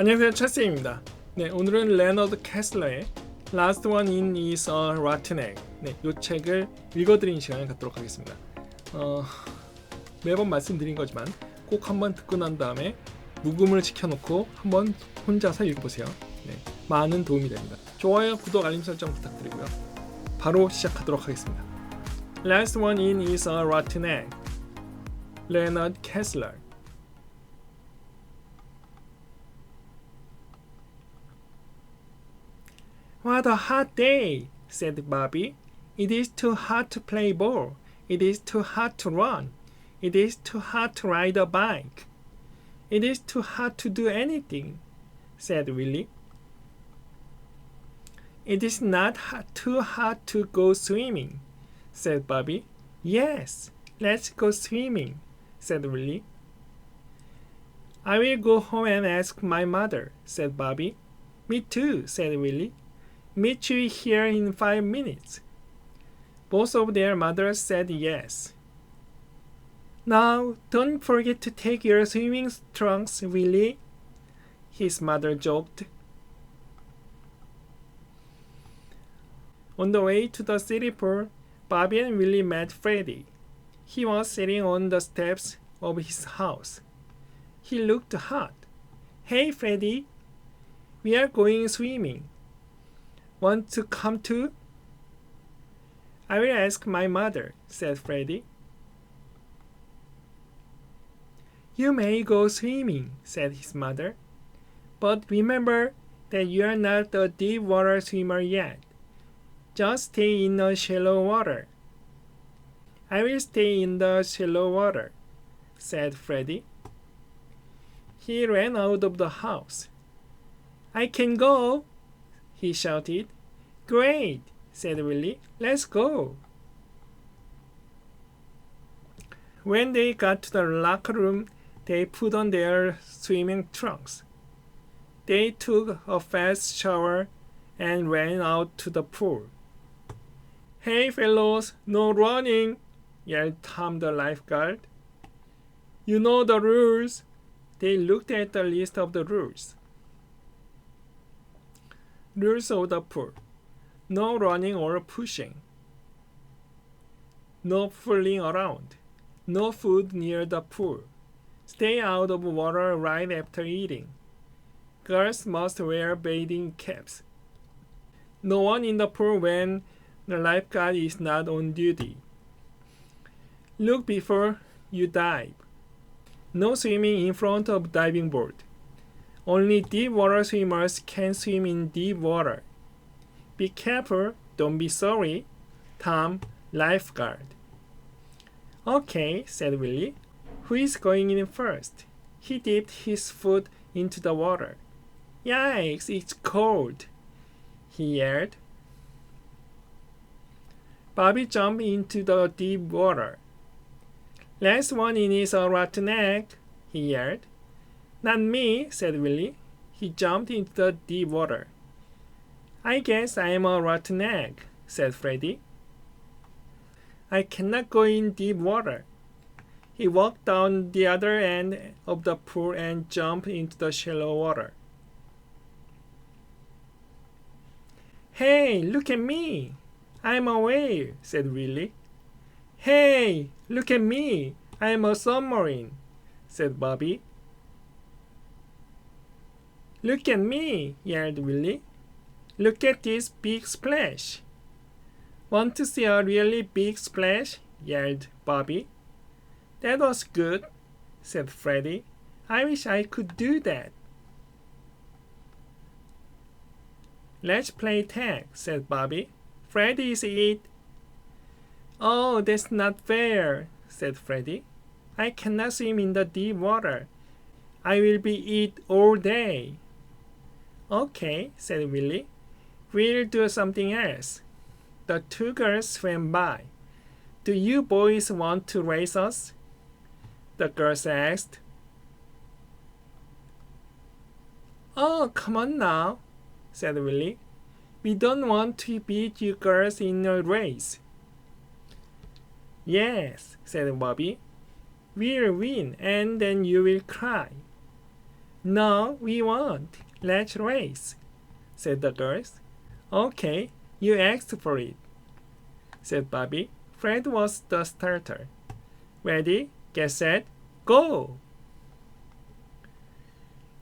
안녕하세요 찰스입니다. 네 오늘은 레너드 캐슬러의 Last One In Is a Rotten Egg 네, 이 책을 읽어드리는 시간을 갖도록 하겠습니다. 어, 매번 말씀드린 거지만 꼭 한번 듣고 난 다음에 묵음을 시켜놓고 한번 혼자서 읽어보세요. 네, 많은 도움이 됩니다. 좋아요, 구독, 알림 설정 부탁드리고요. 바로 시작하도록 하겠습니다. Last One In Is a Rotten Egg 레너드 캐슬러 What a hot day, said Bobby. It is too hot to play ball. It is too hot to run. It is too hot to ride a bike. It is too hot to do anything, said Willie. It is not hot, too hot to go swimming, said Bobby. Yes, let's go swimming, said Willie. I will go home and ask my mother, said Bobby. Me too, said Willie. Meet you here in five minutes. Both of their mothers said yes. Now, don't forget to take your swimming trunks, Willie, his mother joked. On the way to the city pool, Bobby and Willie met Freddie. He was sitting on the steps of his house. He looked hot. Hey, Freddie, we are going swimming. Want to come too? I will ask my mother, said Freddie. You may go swimming, said his mother. But remember that you are not a deep water swimmer yet. Just stay in the shallow water. I will stay in the shallow water, said Freddie. He ran out of the house. I can go, he shouted. Great, said Willie. Let's go. When they got to the locker room, they put on their swimming trunks. They took a fast shower and ran out to the pool. Hey, fellows, no running, yelled Tom the lifeguard. You know the rules. They looked at the list of the rules. Rules of the pool. No running or pushing. No fooling around. No food near the pool. Stay out of water right after eating. Girls must wear bathing caps. No one in the pool when the lifeguard is not on duty. Look before you dive. No swimming in front of diving board. Only deep water swimmers can swim in deep water. Be careful, don't be sorry. Tom, lifeguard. Okay, said Willie. Who is going in first? He dipped his foot into the water. Yikes, it's cold, he yelled. Bobby jumped into the deep water. Last one in is a rotten egg, he yelled. Not me, said Willie. He jumped into the deep water. I guess I am a rotten egg, said Freddie. I cannot go in deep water. He walked down the other end of the pool and jumped into the shallow water. Hey, look at me! I'm a whale, said Willie. Hey, look at me! I'm a submarine, said Bobby. Look at me, yelled Willie. Look at this big splash. Want to see a really big splash? yelled Bobby. That was good, said Freddie. I wish I could do that. Let's play tag, said Bobby. Is it. Oh, that's not fair, said Freddie. I cannot swim in the deep water. I will be it all day. Okay, said Willie. We'll do something else. The two girls swam by. Do you boys want to race us? The girls asked. Oh, come on now, said Willie. We don't want to beat you girls in a race. Yes, said Bobby. We'll win and then you will cry. No, we won't. Let's race, said the girls. Okay, you asked for it, said Bobby. Fred was the starter. Ready, get set, go!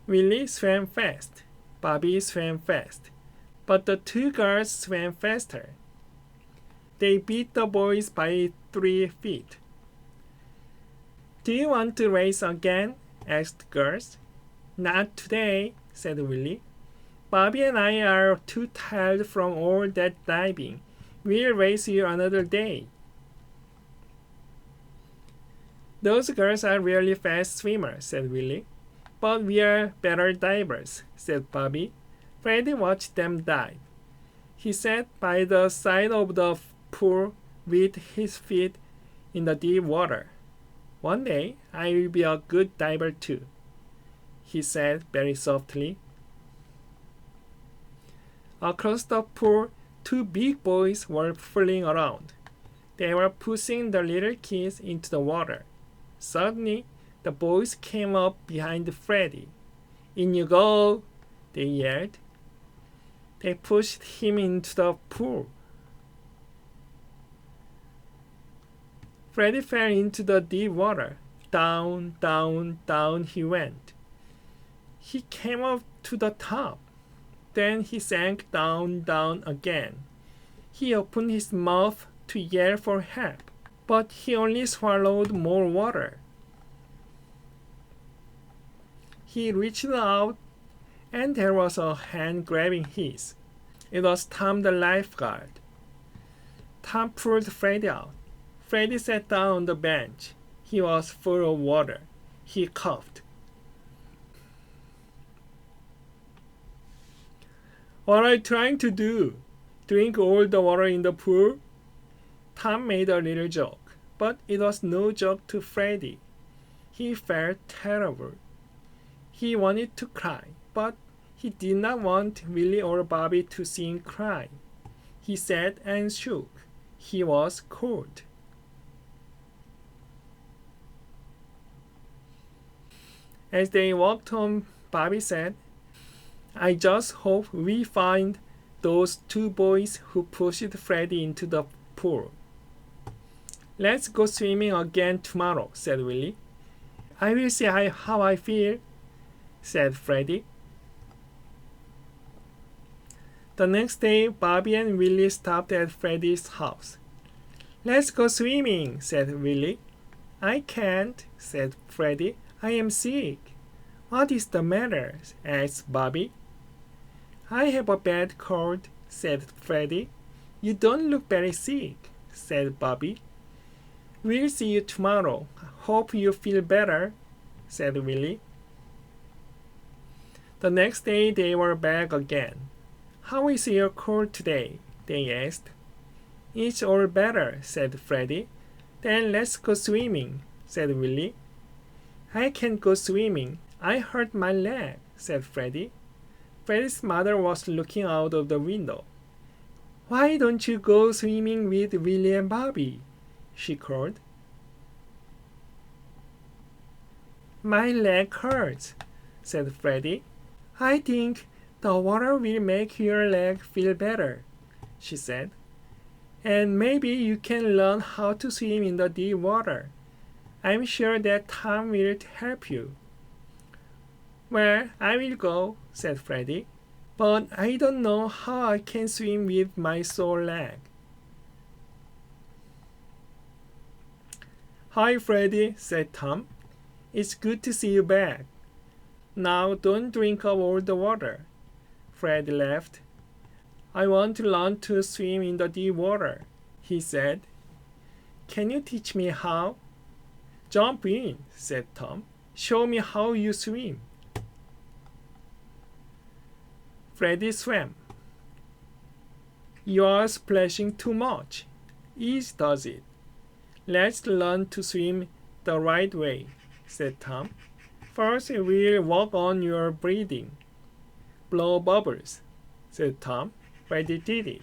Willie swam fast. Bobby swam fast. But the two girls swam faster. They beat the boys by three feet. Do you want to race again? asked girls. Not today, said Willie. Bobby and I are too tired from all that diving. We'll race you another day. Those girls are really fast swimmers, said Willie. But we are better divers, said Bobby. Freddie watched them dive. He sat by the side of the pool with his feet in the deep water. One day I will be a good diver too, he said very softly. Across the pool, two big boys were fooling around. They were pushing the little kids into the water. Suddenly, the boys came up behind Freddy. In you go, they yelled. They pushed him into the pool. Freddy fell into the deep water. Down, down, down he went. He came up to the top. Then he sank down, down again. He opened his mouth to yell for help, but he only swallowed more water. He reached out, and there was a hand grabbing his. It was Tom the lifeguard. Tom pulled Freddy out. Freddy sat down on the bench. He was full of water. He coughed. What are you trying to do? Drink all the water in the pool? Tom made a little joke, but it was no joke to Freddy. He felt terrible. He wanted to cry, but he did not want Willie or Bobby to see him cry. He sat and shook. He was cold. As they walked home, Bobby said, I just hope we find those two boys who pushed Freddy into the pool. Let's go swimming again tomorrow, said Willie. I will see how I feel, said Freddy. The next day, Bobby and Willie stopped at Freddy's house. Let's go swimming, said Willie. I can't, said Freddy. I am sick. What is the matter? asked Bobby. I have a bad cold, said Freddy. You don't look very sick, said Bobby. We'll see you tomorrow. Hope you feel better, said Willie. The next day they were back again. How is your cold today? they asked. It's all better, said Freddy. Then let's go swimming, said Willie. I can't go swimming. I hurt my leg, said Freddy. Freddy's mother was looking out of the window. Why don't you go swimming with Willie and Bobby? she called. My leg hurts, said Freddy. I think the water will make your leg feel better, she said. And maybe you can learn how to swim in the deep water. I'm sure that Tom will help you. Well, I will go, said Freddy, but I don't know how I can swim with my sore leg. Hi, Freddy, said Tom. It's good to see you back. Now don't drink up all the water. Freddy laughed. I want to learn to swim in the deep water, he said. Can you teach me how? Jump in, said Tom. Show me how you swim. Freddy swam. You are splashing too much. Ease does it. Let's learn to swim the right way, said Tom. First, we'll work on your breathing. Blow bubbles, said Tom. Freddy did it.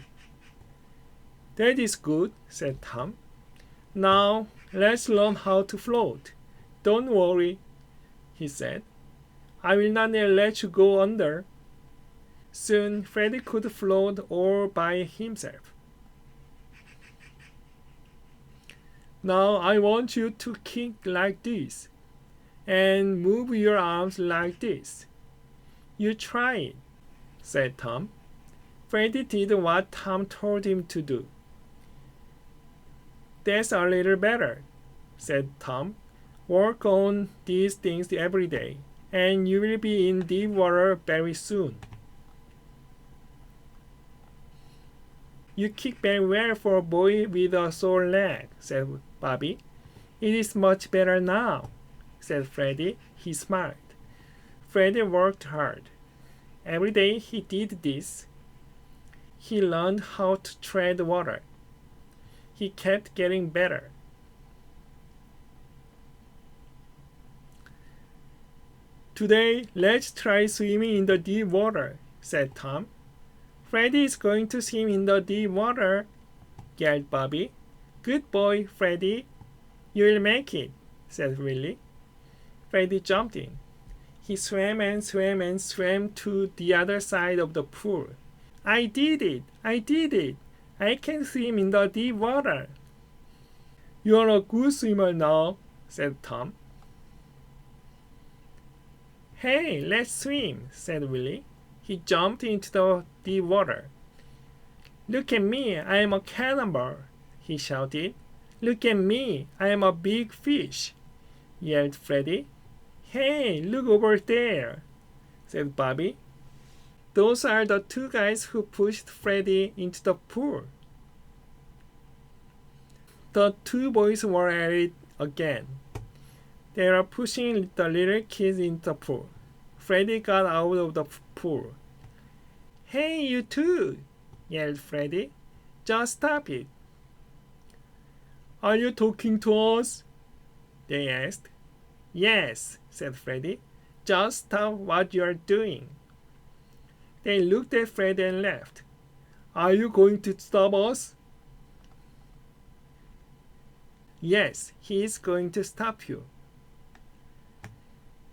That is good, said Tom. Now let's learn how to float. Don't worry, he said. I will not let you go under. Soon Freddy could float all by himself. Now I want you to kick like this and move your arms like this. You try it, said Tom. Freddy did what Tom told him to do. That's a little better, said Tom. Work on these things every day, and you will be in deep water very soon. You kick very well for a boy with a sore leg, said Bobby. It is much better now, said Freddy. He smiled. Freddy worked hard. Every day he did this. He learned how to tread water. He kept getting better. Today, let's try swimming in the deep water, said Tom. Freddy is going to swim in the deep water, yelled Bobby. Good boy, Freddy. You will make it, said Willie. Freddy jumped in. He swam and swam and swam to the other side of the pool. I did it! I did it! I can swim in the deep water. You're a good swimmer now, said Tom. Hey, let's swim, said Willie. He jumped into the deep water. Look at me, I am a cannonball, he shouted. Look at me, I am a big fish, yelled Freddy. Hey, look over there, said Bobby. Those are the two guys who pushed Freddy into the pool. The two boys were at it again. They are pushing the little kids into the pool. Freddy got out of the pool. Hey, you two! yelled Freddy. Just stop it. Are you talking to us? They asked. Yes, said Freddy. Just stop what you're doing. They looked at Freddy and laughed. Are you going to stop us? Yes, he is going to stop you,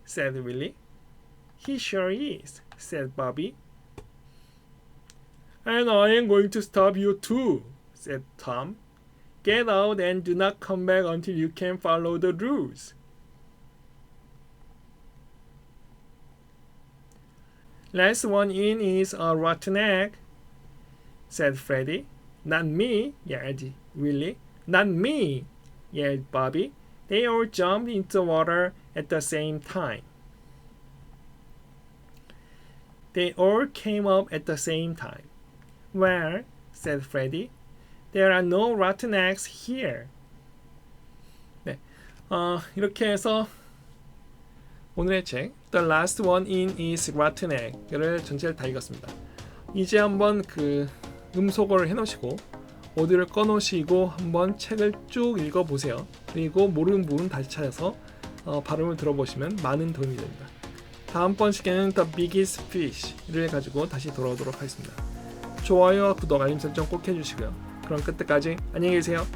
said Willie. He sure is, said Bobby. And I am going to stop you too, said Tom. Get out and do not come back until you can follow the rules. Last one in is a rotten egg, said Freddy. Not me, yelled Willie. Not me, yelled Bobby. They all jumped into the water at the same time. They all came up at the same time. Well, said Freddy, there are no rotten eggs here. 네, 어, 이렇게 해서 오늘의 책 The Last One In is Rotten Egg를 전체를 다 읽었습니다. 이제 한번 그 음소거를 해놓으시고 오디오를 꺼놓으시고 한번 책을 쭉 읽어보세요. 그리고 모르는 부분 다시 찾아서 어, 발음을 들어보시면 많은 도움이 됩니다. 다음번 시간에는 The Biggest Fish를 가지고 다시 돌아오도록 하겠습니다. 좋아요와 구독, 알림 설정 꼭 해주시고요. 그럼 그때까지 안녕히 계세요.